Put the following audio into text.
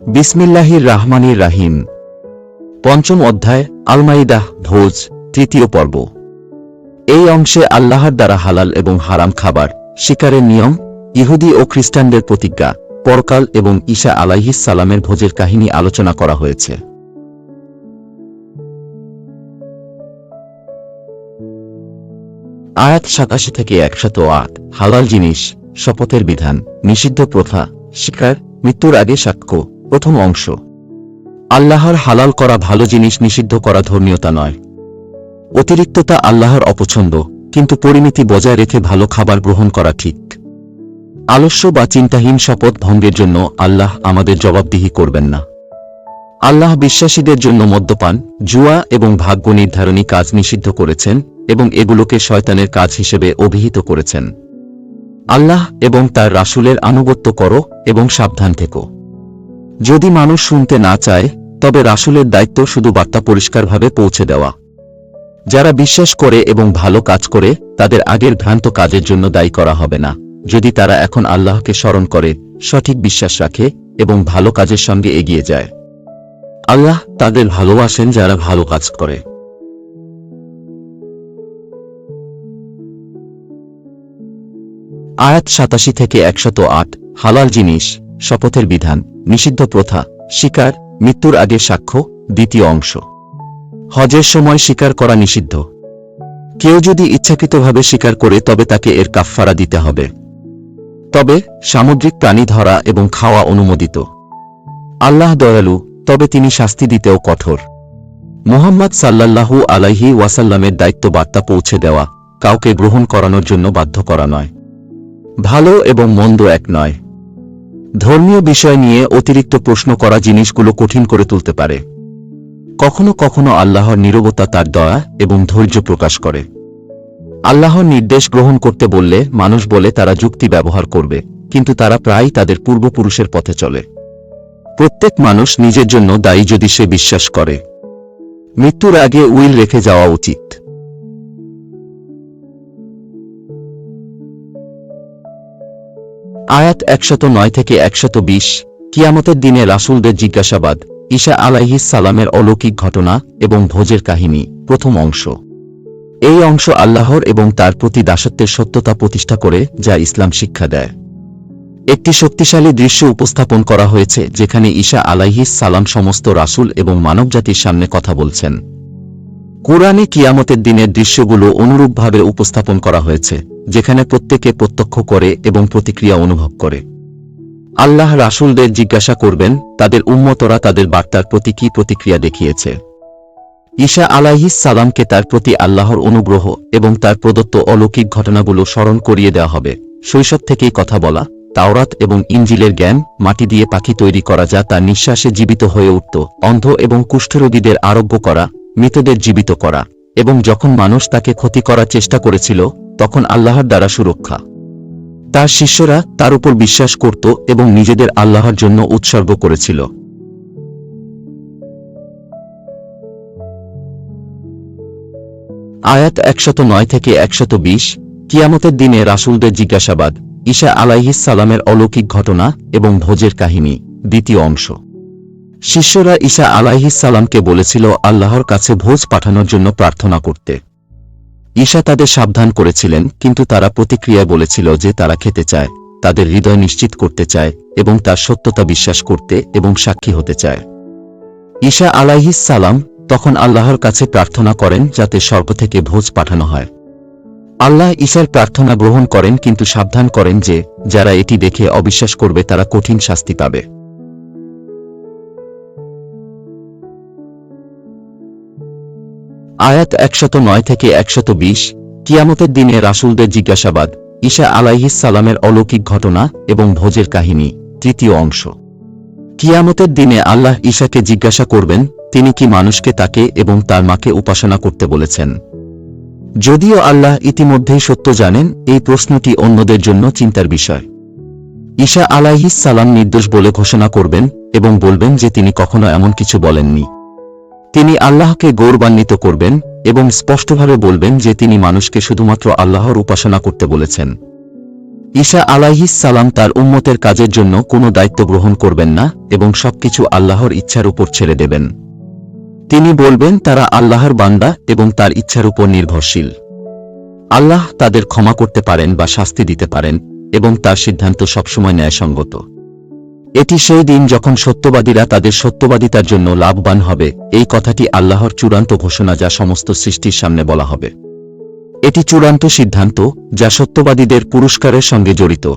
বিসমিল্লাহির রাহমানির রাহিম। পঞ্চম অধ্যায়, আলমাইদাহ, ভোজ, তৃতীয় পর্ব। এই অংশে আল্লাহর দ্বারা হালাল এবং হারাম খাবার, শিকারের নিয়ম, ইহুদি ও খ্রিস্টানদের প্রতিজ্ঞা, পরকাল এবং ঈশা আলাইহিস সালামের ভোজের কাহিনী আলোচনা করা হয়েছে। আয়াত সাতাশি থেকে একশত আট, হালাল জিনিস, শপথের বিধান, নিষিদ্ধ প্রথা, শিকার, মৃত্যুর আগে সাক্ষ্য প্রথম অংশ। আল্লাহর হালাল করা ভালো জিনিস নিষিদ্ধ করা ধর্মীয়তা নয়। অতিরিক্ততা আল্লাহর অপছন্দ, কিন্তু পরিমিতি বজায় রেখে ভালো খাবার গ্রহণ করা ঠিক। আলস্য বা চিন্তাহীন শপথ ভঙ্গের জন্য আল্লাহ আমাদের জবাবদিহি করবেন না। আল্লাহ বিশ্বাসীদের জন্য মদ্যপান, জুয়া এবং ভাগ্য নির্ধারণী কাজ নিষিদ্ধ করেছেন এবং এগুলোকে শয়তানের কাজ হিসেবে অভিহিত করেছেন। আল্লাহ এবং তার রাসূলের আনুগত্য করো এবং সাবধান থেকো। যদি মানুষ শুনতে না চায়, তবে রাসুলের দায়িত্ব শুধু বার্তা পরিষ্কারভাবে পৌঁছে দেওয়া। যারা বিশ্বাস করে এবং ভালো কাজ করে, তাদের আগের ভ্রান্ত কাজের জন্য দায়ী করা হবে না। যদি তারা এখন আল্লাহকে স্মরণ করে, সঠিক বিশ্বাস রাখে এবং ভালো কাজের সঙ্গে এগিয়ে যায়। আল্লাহ তাদের ভালোবাসেন যারা ভালো কাজ করে। আয়াত সাতাশি থেকে একশত আট, হালাল জিনিস। শপথের বিধান, নিষিদ্ধ প্রথা, শিকার, মৃত্যুর আগে সাক্ষ্য, দ্বিতীয় অংশ। হজের সময় স্বীকার করা নিষিদ্ধ। কেউ যদি ইচ্ছাকৃতভাবে স্বীকার করে, তবে তাকে এর কাফফারা দিতে হবে। তবে সামুদ্রিক প্রাণী ধরা এবং খাওয়া অনুমোদিত। আল্লাহ দয়ালু, তবে তিনি শাস্তি দিতেও কঠোর। মোহাম্মদ সাল্লাল্লাহু আলাইহি ওয়াসাল্লামের দায়িত্ব বার্তা পৌঁছে দেওয়া, কাউকে গ্রহণ করানোর জন্য বাধ্য করা নয়। ভালো এবং মন্দ এক নয়। ধর্মীয় বিষয় নিয়ে অতিরিক্ত প্রশ্ন করা জিনিসগুলো কঠিন করে তুলতে পারে। কখনো কখনো আল্লাহর নীরবতা তার দয়া এবং ধৈর্য প্রকাশ করে। আল্লাহর নির্দেশ গ্রহণ করতে বললে মানুষ বলে তারা যুক্তি ব্যবহার করবে, কিন্তু তারা প্রায়ই তাদের পূর্বপুরুষের পথে চলে। প্রত্যেক মানুষ নিজের জন্য দায়ী যদি সে বিশ্বাস করে। মৃত্যুর আগে উইল রেখে যাওয়া উচিত। আয়াত একশত নয় থেকে একশত বিশ, কিয়ামতের দিনে রাসূলদের জিজ্ঞাসাবাদ ঈশা আলাইহিস সালামের অলৌকিক ঘটনা এবং ভোজের কাহিনী, প্রথম অংশ। এই অংশ আল্লাহর এবং তার প্রতি দাসত্বের সত্যতা প্রতিষ্ঠা করে, যা ইসলাম শিক্ষা দেয়। একটি শক্তিশালী দৃশ্য উপস্থাপন করা হয়েছে, যেখানে ঈশা আলাইহিস সালাম সমস্ত রাসূল এবং মানবজাতির সামনে কথা বলছেন। কুরআনে কিয়ামতের দিনের দৃশ্যগুলো অনুরূপভাবে উপস্থাপন করা হয়েছে। যেখানে প্রত্যেকে প্রত্যক্ষ করে এবং প্রতিক্রিয়া অনুভব করে। আল্লাহ রাসূলদের জিজ্ঞাসা করবেন, তাদের উম্মতরা তাদের বার্তার প্রতি কি প্রতিক্রিয়া দেখিয়েছে? ঈশা আলাইহিস সালামকে তার প্রতি আল্লাহর অনুগ্রহ এবং তার প্রদত্ত অলৌকিক ঘটনাগুলো স্মরণ করিয়ে দেওয়া হবে। শৈশব থেকেই কথা বলা, তাওরাত এবং ইঞ্জিলের জ্ঞান মাটি দিয়ে পাখি তৈরি করা যা তার নিঃশ্বাসে জীবিত হয়ে উঠত। অন্ধ এবং কুষ্ঠরোগীদের আরোগ্য করা, মৃতদের জীবিত করা, এবং যখন মানুষ তাকে ক্ষতি করার চেষ্টা করেছিল তখন আল্লাহর দ্বারা সুরক্ষা। তার শিষ্যরা তার উপর বিশ্বাস করত এবং নিজেদের আল্লাহর জন্য উৎসর্গ করেছিল। আয়াত একশত নয় থেকে একশত বিশ, কিয়ামতের দিনে রাসূলদের জিজ্ঞাসাবাদ ঈশা আলাইহিস সালামের অলৌকিক ঘটনা এবং ভোজের কাহিনী, দ্বিতীয় অংশ। শিষ্যরা ঈশা আলাইহিস সালামকে বলেছিল, আল্লাহর কাছে ভোজ পাঠানোর জন্য প্রার্থনা করতে। ঈশা তাদের সাবধান করেছিলেন, কিন্তু তারা প্রতিক্রিয়া বলেছিল যে তারা খেতে চায়, তাদের হৃদয় নিশ্চিত করতে চায়, এবং তার সত্যতা বিশ্বাস করতে এবং সাক্ষী হতে চায়। ঈশা আলাইহিস সালাম তখন আল্লাহর কাছে প্রার্থনা করেন যাতে স্বর্গ থেকে ভোজ পাঠানো হয়। আল্লাহ ঈশার প্রার্থনা গ্রহণ করেন, কিন্তু সাবধান করেন যে, যারা এটি দেখে অবিশ্বাস করবে তারা কঠিন শাস্তি পাবে। আয়াত একশত নয় থেকে একশত বিশ, কিয়ামতের দিনে রাসূলদের জিজ্ঞাসাবাদ, ঈশা সালামের অলৌকিক ঘটনা এবং ভোজের কাহিনী, তৃতীয় অংশ। কিয়ামতের দিনে আল্লাহ ঈশাকে জিজ্ঞাসা করবেন, তিনি কি মানুষকে তাকে এবং তার মাকে উপাসনা করতে বলেছেন? যদিও আল্লাহ ইতিমধ্যেই সত্য জানেন, এই প্রশ্নটি অন্যদের জন্য চিন্তার বিষয়। ঈশা সালাম নির্দোষ বলে ঘোষণা করবেন এবং বলবেন যে তিনি কখনো এমন কিছু বলেননি। তিনি আল্লাহকে গৌরবান্বিত করবেন এবং স্পষ্টভাবে বলবেন যে তিনি মানুষকে শুধুমাত্র আল্লাহর উপাসনা করতে বলেছেন। ঈশা আলাইহিস সালাম তার উম্মতের কাজের জন্য কোনো দায়িত্ব গ্রহণ করবেন না এবং সবকিছু আল্লাহর ইচ্ছার উপর ছেড়ে দেবেন। তিনি বলবেন, তারা আল্লাহর বান্দা এবং তার ইচ্ছার উপর নির্ভরশীল। আল্লাহ তাদের ক্ষমা করতে পারেন বা শাস্তি দিতে পারেন এবং তার সিদ্ধান্ত সবসময় ন্যায়সঙ্গত। এটি সেই দিন যখন সত্যবাদীরা তাদের সত্যবাদিতার জন্য লাভবান হবে। এই কথাটি আল্লাহর চূড়ান্ত ঘোষণা যা সমস্ত সৃষ্টির সামনে বলা হবে। এটি চূড়ান্ত সিদ্ধান্ত যা সত্যবাদীদের পুরস্কারের সঙ্গে জড়িত।